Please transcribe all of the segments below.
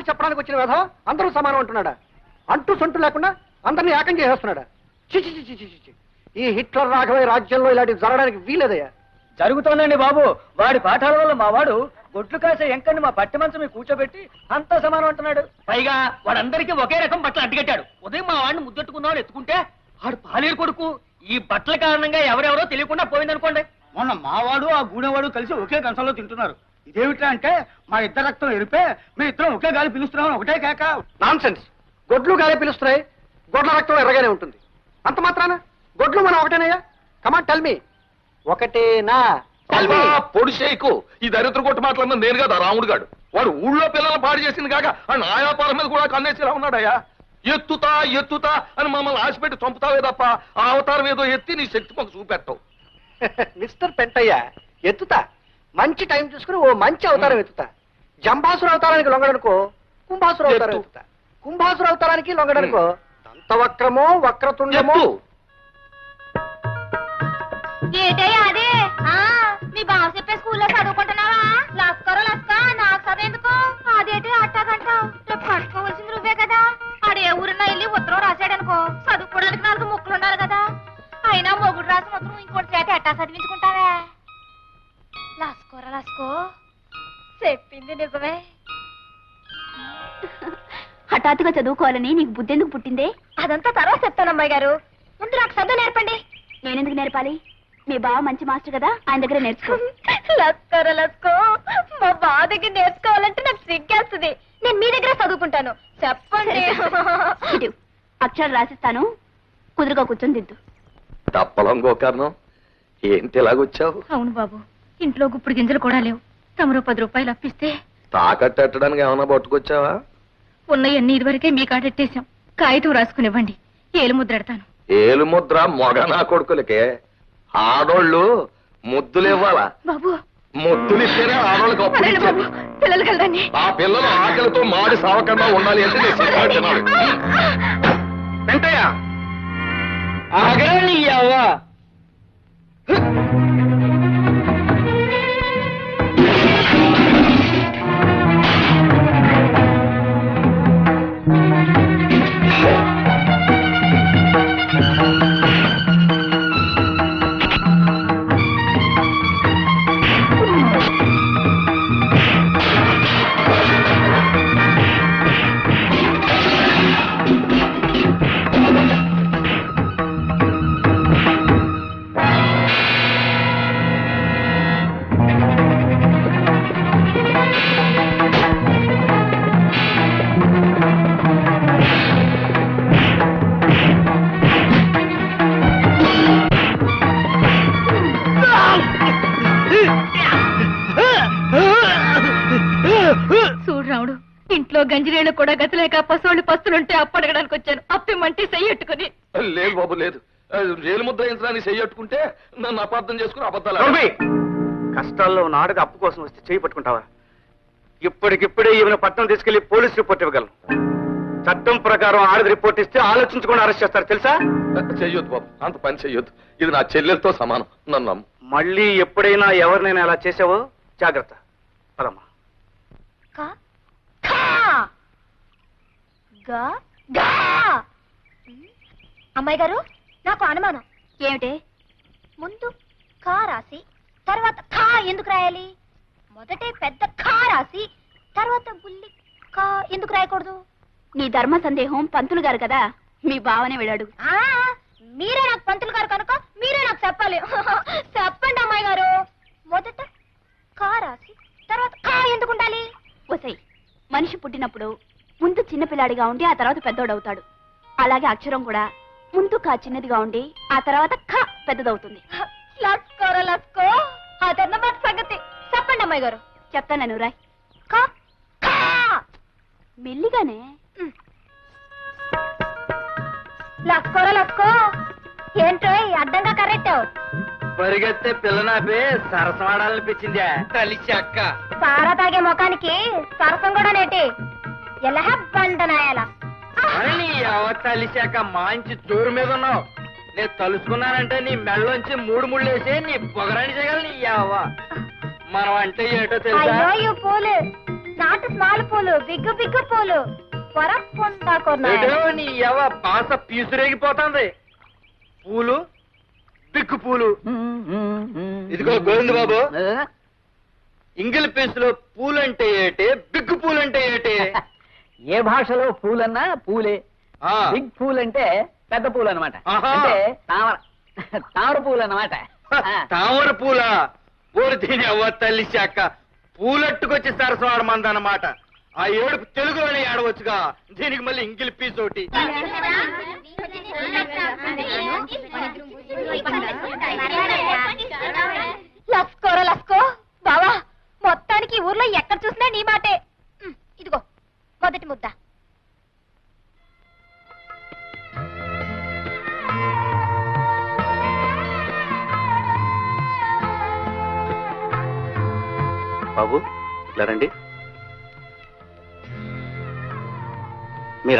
పాఠాలు చెప్పడానికి వచ్చిన విధవ అందరూ సమానం అంటున్నాడా? అంటూ సొంటు లేకుండా అందరినీ ఏకం చేసేస్తున్నాడా? చిచి చిచి చిచి చిచి ఈ హిట్లర్ రాఘవయ్య రాజ్యంలో ఇలాంటివి జరగడానికి వీలేదయ్యా? జరుగుతోందండి బాబు. వాడి పాఠాల వల్ల మా వాడు గొడ్లు కాసే ఎంకని మా పట్టి మంచం మీద కూర్చోబెట్టి అంతా సమానం అంటున్నాడు. పైగా వాడందరికీ ఒకే రకం బట్టలు అడ్డుకట్టాడు ఉదయం మా వాడిని ముద్దెట్టుకున్నాడు ఎత్తుకుంటే వాడు పాలేరు కొడుకు. ఈ బట్టల కారణంగా ఎవరెవరో తెలియకుండా పోయిందనుకోండి. మొన్న మావాడు ఆ గూడెవాడు కలిసి ఒకే కంచంలో తింటున్నారు. ఇదేమిటా అంటే మా ఇద్దరు రక్తం ఎరిపే మీ ఇద్దరం ఒకే గాలి పిలుస్తున్నాం ఒకటే కేక. నాన్ సెన్స్ గొడ్లు గాలే పిలుస్తున్నాయి. గొడ్ల రక్తం ఎర్రగానే ఉంటుంది. అంత మాత్రాన? గొడ్లు మనం ఒకటేనయ్యా? కమాన్ టెల్ మీ ఒకటేనా? Tell me. పొడి షేకు ఈ దరిద్ర కొట్టు మాటలన్నా నేను కదా రాముడు గాడు. వాడు ఊళ్ళో పిల్లల్ని పాడు చేసింది కాక ఆ నాయాపాల మీద కూడా కన్నేసిలా ఉన్నాడయ్యా. ఎత్తుతా ఎత్తుతా అని మమ్మల్ని ఆశపెట్టి చంపుతావే తప్ప ఆ అవతారం ఏదో ఎత్తి నీ శక్తి మాకు చూపెట్టవు. మిస్టర్ పెంటయ్య ఎత్తుతా? మంచి టైం చూసుకుని ఓ మంచి అవతారం ఎత్తుతా. జంబాసుర అవతారానికి లొంగడనుకో కుంభాసుర అవతారం ఎత్తు. ఎత్తుతా. కుంభాసుర అవతారానికి లొంగడనుకో దంతవక్రమో వక్రతుండమో. ఏటయ్యా అదే? ఆ, మీ బావ చెప్పే స్కూల్లో చదువుకుంటున్నావా? లస్కరో లస్క నాకు చదువుఎందుకు అదేంటి అట్టాగంటావు రేపు కట్టుకోవాల్సింది నువ్వే కదా. ఆడే ఊరిన వెళ్ళి ఉత్తరం రాశాడనుకో చదువుకోవడానికి నాలుగు ముక్కలు ఉండాలి కదా. అయినా మొగుడు రాసిన ఉత్తరం ఇంకోటి చేత ఎట్టా చదివించుకుంటావే చెప్పింది నిజమే. హఠాత్తుగా చదువుకోవాలని నీకు బుద్ధి ఎందుకు పుట్టిందే? అదంతా తర్వాత చెప్తాను అమ్మాయి గారు. ముందు నాకు చదువు నేర్పండి. నేనెందుకు నేర్పాలి? మీ బావ మంచి మాస్టర్ కదా ఆయన దగ్గర నేర్చుకో. లస్కర లస్కో మా బావ దగ్గర నేర్చుకోవాలంటే నాకు సిగ్గేస్తుంది. నేను మీ దగ్గర చదువుకుంటాను. చెప్పండి. ఇటు అక్షరాలు రాసిస్తాను కుదురుగా కూర్చొని దిద్దు. తప్పలం గోకర్ణం ఏంటి ఇలాగొచ్చావు? అవును బాబు ఇంట్లో గుప్పుడు గింజలు కూడా లేవు. తమరు పది రూపాయలు అప్పిస్తే తాకట్టడానికి ఏమైనా పట్టుకొచ్చావా? ఉన్నయన్ని ఇదివరకే మీ కాడెట్టేశాం కాగితం రాసుకునివ్వండి. ఏలు ముద్రెడతాను ఏలు ముద్ర మొగ నా కొడుకులకే. ఆడోళ్ళు ముద్దులు ఇవ్వాలా బాబు. ముద్దులు ఇస్తేనే ఆడోళ్ళకి బాబు ఇచ్చేది. పిల్లలు కలదండి ఆ పిల్లలు ఆకలితో మాడి సావకుండా ఉండాలి అంటే నేను వెంటయ్య ఆగని అవ్వ ఇంట్లో గంజిరేళ్ళు కూడా గతలేక పసోళ్ళు పస్తులుంటే అప్పడగడానికి వచ్చాను. అప్పిమంటే చెయ్యట్టుకుని లేదు బాబు లేదు. రేలు ముద్ర యంత్రాన్ని చెయ్యట్టుకుంటే నన్ను అపార్థం చేసుకుని అబద్ధాలు! కష్టాల్లో ఉన్న ఆడది అప్పు కోసం వస్తే చేయి పట్టుకుంటావా? ఇప్పటికిప్పుడే ఈమెను పట్టణం తీసుకెళ్ళి పోలీస్ రిపోర్ట్ ఇవ్వగలను. చట్టం ప్రకారం ఆడది రిపోర్ట్ ఇస్తే ఆలోచించకుండా అరెస్ట్ చేస్తారు తెలుసా? చెయ్యొద్దు బాబు అంత పని చెయ్యొద్దు. ఇది నా చెల్లెలతో సమానం నన్ను మళ్ళీ ఎప్పుడైనా ఎవరినైనా అలా చేసావో? జాగ్రత్త. పదమ్మా కా కా గా గా! అమ్మాయి గారు నాకు అనుమానం. ఏమిటే? ముందు కా రాసి తర్వాత ఖా ఎందుకు రాయాలి? మొదటే పెద్ద ఖా రాసి తర్వాత బుల్లి కా ఎందుకు రాయకూడదు? నీ ధర్మ సందేహం పంతులు గారు కదా మీ బావనే వెళ్ళాడు. ఆ మీరే నాకు పంతులు గారు కనుక మీరే నాకు చెప్పాలి. చెప్పండి అమ్మాయి గారు. మొదట కా రాసి తర్వాత కా ఎందుకు ఉండాలి? ఒసై మనిషి పుట్టినప్పుడు ముందు చిన్న పిల్లాడిగా ఉండి ఆ తర్వాత పెద్దోడవుతాడు. అలాగే అక్షరం కూడా ముందు కా చిన్నదిగా ఉండి ఆ తర్వాత ఖ పెద్దదవుతుంది. లస్కోర లస్కో అదన్నమాట సంగతి. చెప్పండి అమ్మాయి గారు. చెప్తాను రాయ్ కా మెల్లిగానే. లస్కోర లస్కో ఏంటో అడ్డంగా కరెక్టావు పరిగెత్తే పిల్లనాపే సరసమాడాలనిపించిందే కలిసి అక్క సారా తాగే ముఖానికి సరసం కూడా నేటి. ఎలా బండనాయాల నీ అవతలిశాక మంచి జోరు మీద ఉన్నావు. నేను తలుసుకున్నానంటే నీ మెళ్ళలోంచి మూడు ముళ్ళు వేసి నీ పొగరాని చేయగలను నీ యావ. మనం అంటే ఏటో తెలుసా? అయ్యో పూలు. నాటు స్మాల్ పూలు బిగ్గు బిగ్గు పూలు. నీ ఎవ పాస పీసురేగిపోతుంది. పూలు పిక్కు పూలు. ఇదిగో గోవింద బాబు. ఇంగిల్ పీసులో పూలంటే ఏటే బిగ్గు పూలంటే ఏటే? ఏ భాషలో పూలన్నా పూలే. ఆ, బిగ్ పూల్ అంటే పెద్ద పూలు అనమాట ఆహా. అంటే తామర. తామర పూలు అన్నమాట తామర పూల. పూలు తిని అవ్వ తల్లి శాఖ. పూలట్టుకొచ్చి సరసవాడమందన్నమాట ఆ ఏడుపు తెలుగులోనే ఏడవచ్చుగా దీనికి మళ్ళీ ఇంగిల్ పీస్ ఒకటి. లస్కోరా లస్కో. బావా మొత్తానికి ఈ ఊర్లో ఎక్కడ చూసినా నీ మాటే.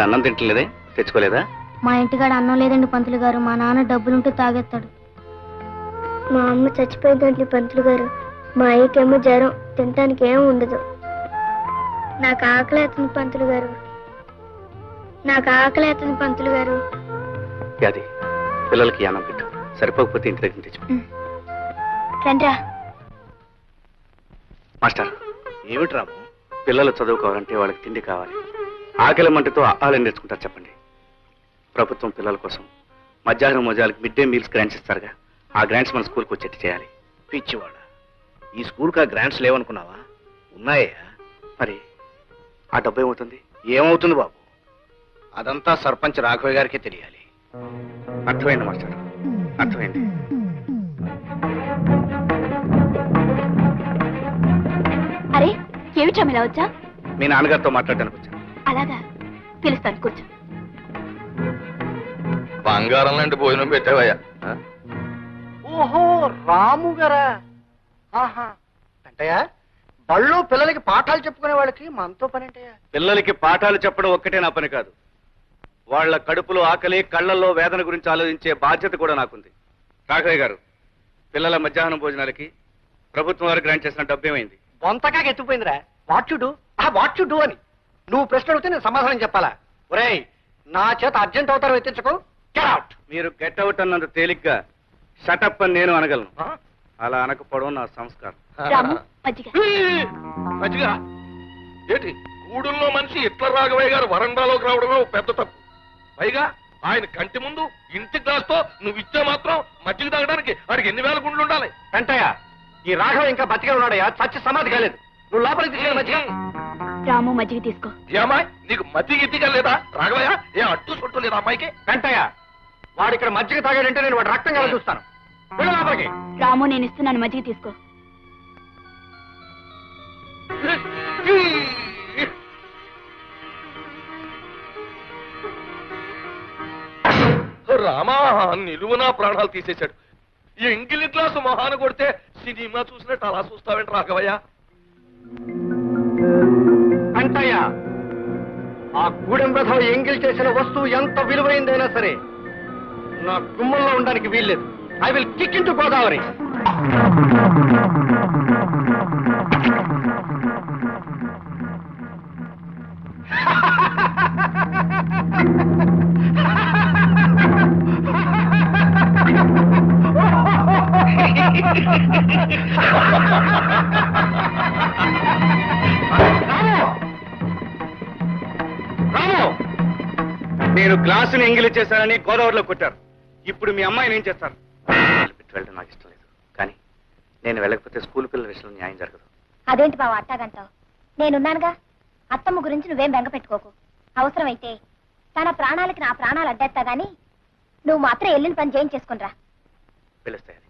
మీరు అన్నం తింటలేదే? తెచ్చుకోలేదా? మా ఇంటికాడ అన్నం లేదండి పంతులు గారు. మా నాన్న డబ్బులుంటే తాగేస్తాడు. మా అమ్మ చచ్చిపోయిందండి పంతులు గారు. మా అయ్యకేమో జ్వరం. తినటానికి ఏం ఉండదు. నాకు ఆకలి అవుతుంది పంతులు గారు. నాకు ఆకలి అవుతుంది పంతులు గారు. అది పిల్లలకి అన్నం పెట్టు. సరిపోకపోతే ఇంటి దగ్గర తెచ్చు రండ్రా. మాస్టర్. ఏమిటి రాము పిల్లలు చదువుకోవాలంటే వాళ్ళకి తిండి కావాలి. ఆకలి మంటతో ఆహారం నేర్చుకుంటారు చెప్పండి. ప్రభుత్వం పిల్లల కోసం మధ్యాహ్నం మోజాలకు మిడ్ డే మీల్స్ గ్రాంట్స్ ఇస్తారుగా. ఆ గ్రాంట్స్ మన స్కూల్కి వచ్చేట్టు చేయాలి. పిచ్చివాడ. ఈ స్కూల్కి ఆ గ్రాంట్స్ లేవనుకున్నావా? ఉన్నాయా? మరి ఆ డబ్బు ఏమవుతుంది? ఏమవుతుంది బాబు? అదంతా సర్పంచ్ రాఘవ గారికే తెలియాలి. అర్థమైంది మాస్టర్. అర్థమైంది. అరే ఏమిటా ఇలా వచ్చా మీ నాన్నగారితో మాట్లాడడానికి వచ్చాను. అలాగా. పిలుస్తాను కూర్చో. బంగారం లాంటి భోజనం పెట్టావయ్యా? ఓహో రాము గారా. అంటయ్యా బళ్ళు పిల్లలకి పాఠాలు చెప్పుకునే వాళ్ళకి మనతో పని అంటయ్యా పిల్లలకి పాఠాలు చెప్పడం ఒక్కటే నా పని కాదు. వాళ్ళ కడుపులో ఆకలి కళ్ళల్లో వేదన గురించి ఆలోచించే బాధ్యత కూడా నాకుంది. రాఘవయ్య గారు పిల్లల మధ్యాహ్నం భోజనాలకి ప్రభుత్వం వారు గ్రాంట్ చేసిన డబ్బు ఏమైంది బొంతగా ఎత్తుపోయిందిరా వాట్ యు డూ? ఆ వాట్ యు డూ అని. నువ్వు ప్రశ్న అడిగితే నేను సమాధానం చెప్పాలా? ఒరేయ్ నా చేత అర్జెంట్ అవుతారు ఎత్తించకు. అవుట్ మీరు గెట్ అవుట్ అన్నంత తేలిగ్గా షటప్ అని నేను అనగలను. అలా అనకపోవడం నా సంస్కారం. రాము మజ్జిగ మంచిగా ఏంటి? గూడుల్లో మనిషి ఇట్ల రాఘవయ్య గారు వరండాలోకి రావడమే ఓ పెద్ద తప్పు. పైగా ఆయన కంటి ముందు ఇంటి గ్లాస్తో నువ్వు ఇచ్చే మాత్రం మజ్జిగ తాగడానికి వాడికి ఎన్ని వేల గుండ్లు ఉండాలి? వెంటయ్య ఈ రాఘవ ఇంకా బతికే ఉన్నాడయ్యా. చచ్చి సమాధి కాలేదు. నువ్వు లోపలికి రాము మజ్జిగ తీసుకో. ఏమాయ్ నీకు మజ్జిగ ఇద్దిగా లేదా రాఘవయ్య ఏ అడ్డు చుట్టూ లేదా అమ్మాయికి? వెంటయ్య వాడు ఇక్కడ మజ్జిగ తాగాడంటే నేను వాడు రక్తం కల చూస్తాను. వెళ్ళు లోపలికి. రాము నేను ఇస్తున్నాను మజ్జిగ తీసుకో. రామా నిలువునా ప్రాణాలు తీసేశాడు. ఎంగిలి గ్లాసు మొహాన కొడితే సినిమా చూసినట్టు అలా చూస్తావేంటి రాఘవయ్య? అంటయ్య ఆ గూడెం రథం ఎంగిల్ చేసిన వస్తువు ఎంత విలువైందైనా సరే నా గుమ్మంలో ఉండడానికి వీల్లేదు. I will kick into Godavari. నేను గ్లాసుని ఎంగిలి చేశానని గోదావరిలో కొట్టారు. ఇప్పుడు మీ అమ్మాయిని ఏం చేస్తారు? పెట్టి వెళ్ళడం నాకు ఇష్టం లేదు. కానీ నేను వెళ్ళకపోతే స్కూల్ పిల్లల విషయంలో న్యాయం జరగదు. అదేంటి బావ అట్టాగంటావు? నేనున్నానుగా. అత్తమ్మ గురించి నువ్వేం బెంగ పెట్టుకోకు. అవసరమైతే తన ప్రాణాలకి నా ప్రాణాలు అడ్డేస్తా గాని నువ్వు మాత్రం వెళ్ళిన పని చేయించేసుకునిరా పిలుస్తాయని.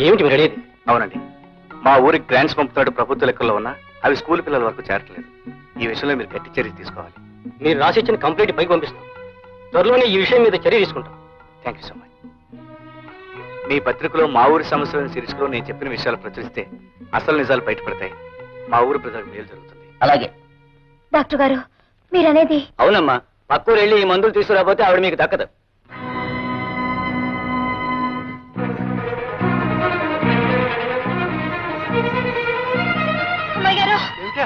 ఏమిటి మీరు అడిగేది అవునండి. మా ఊరికి గ్రాంట్స్ పంపుతాడు ప్రభుత్వ లెక్కల్లో ఉన్నా అవి స్కూల్ పిల్లల వరకు చేరట్లేదు. ఈ విషయంలో మీరు గట్టి చర్య తీసుకోవాలి. మీరు రాసిచ్చిన కంప్లైంట్ పైకి పంపిస్తాం. త్వరలోనే ఈ విషయం మీద చర్య తీసుకుంటాం. థ్యాంక్ యూ సో మచ్ మీ పత్రికలో మా ఊరి సమస్యలను సిరీస్లో నేను చెప్పిన విషయాలు ప్రచురిస్తే అసలు నిజాలు బయటపడతాయి. మా ఊరు ప్రజలకు మేలు జరుగుతుంది. అలాగే. డాక్టర్ గారు మీరనేది? అవునమ్మా. పక్కూరు వెళ్ళి ఈ మందులు తీసుకురాకపోతే ఆవిడ మీకు దక్కదు.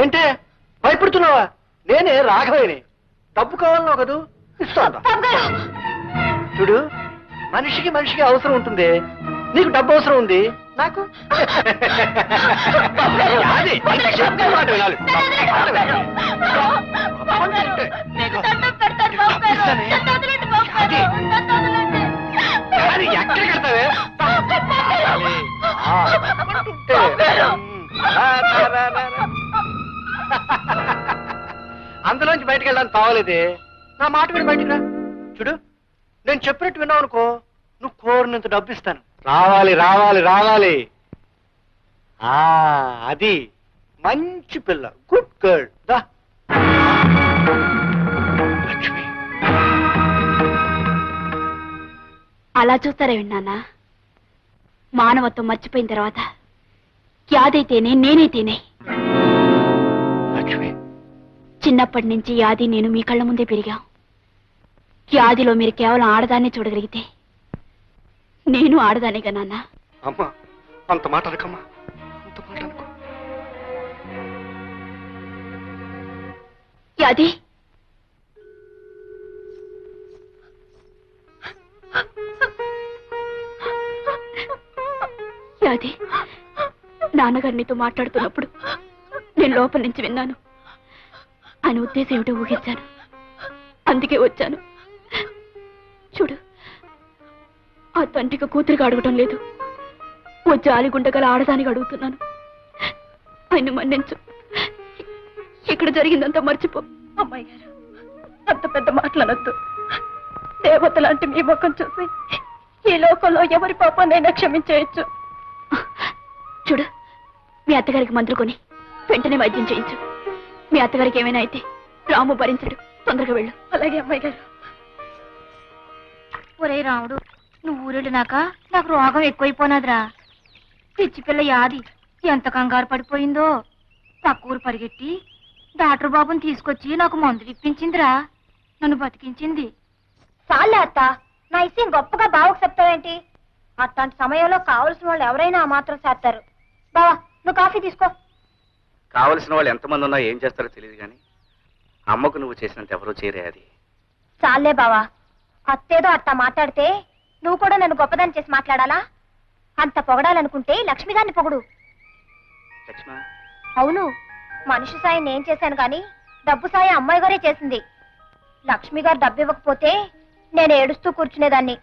ఏంటే? భయపడుతున్నావా? నేనే రాఘవేని. డబ్బు కావాలన్నావు కదూ? ఇస్తాను చూడు మనిషికి మనిషికి అవసరం ఉంటుంది. నీకు డబ్బు అవసరం ఉంది. నాకు? వెళ్ళడానికి తావలేదే నా మాట విని బయటికి రా. చూడు నేను చెప్పినట్టు విన్నావు అనుకో నువ్వు కోరినంత డబ్బు ఇస్తాను రావాలి రావాలి రావాలి. ఆ అది మంచి పిల్ల. గుడ్ గర్ల్ దా. లక్ష్మి. అలా చూస్తారే విన్నానా? మానవత్వం మర్చిపోయిన తర్వాత యాదైతేనే నేనైతేనే. చిన్నప్పటి నుంచి యాది నేను మీ కళ్ళ ముందే పెరిగాం. యాదిలో మీరు కేవలం ఆడదాన్నే చూడగలిగితే నేను ఆడదానేగా నాన్న. అమ్మా అంత మాట అనకమ్మా అంత మాట అనుకో. యాది? యాది నాన్నగారు నీతో మాట్లాడుతున్నప్పుడు నేను లోపల నుంచి విన్నాను. ఆయన ఉద్దేశం ఏమిటో ఊహించాను. అందుకే వచ్చాను. చూడు ఆ తండ్రికి కూతురికి అడగటం లేదు. ఓ జాలిగుండగల ఆడదానికి అడుగుతున్నాను. ఆయన మన్నించు. ఇక్కడ జరిగిందంతా మర్చిపో. అమ్మాయి గారు అంత పెద్ద మాట్లాడద్దు దేవత లాంటి మీ ముఖం చూసి ఈ లోకంలో ఎవరి పాపాన్నైనా క్షమించేయచ్చు. చూడు మీ అత్తగారికి మందులు కొని వెంటనే వైద్యం చేయించు. మీ అత్తగారికి ఏమైనా అయితే రాము భరించడు. తొందరగా వెళ్ళు. అలాగే అమ్మాయి గారు. ఒరే రాముడు నువ్వు ఊరెళ్ళినాక నాకు రోగం ఎక్కువైపోనాదిరా. పిచ్చి పిల్ల యాది ఎంత కంగారు పడిపోయిందో. పక్కూరు పరిగెట్టి డాక్టర్ బాబుని తీసుకొచ్చి నాకు మందులు ఇప్పించిందిరా. నన్ను బతికించింది. చాలే అత్త నా ఇష్టం గొప్పగా బావకు చెప్తావేంటి? అట్లాంటి సమయంలో కావలసిన వాళ్ళు ఎవరైనా ఆ మాత్రం చేస్తారు. బావా నువ్వు కాఫీ తీసుకో. కావలసిన వాళ్ళు ఎంతమంది ఉన్నా ఏం చేస్తారో తెలియదు కానీ అమ్మకు నువ్వు చేసినంత ఎవరూ చేరే అది. చాలే బావా. అత్తేదో అట్టా మాట్లాడితే నువ్వు కూడా నన్ను గొప్పదాన్ని చేసి మాట్లాడాలా? అంత పొగడాలనుకుంటే లక్ష్మి గారిని పొగుడు. లక్ష్మ? అవును. మనిషి సాయం నేను చేశాను కానీ డబ్బు సాయం అమ్మాయి గారే చేసింది. లక్ష్మి గారు డబ్బు ఇవ్వకపోతే నేను ఏడుస్తూ కూర్చునేదాన్ని.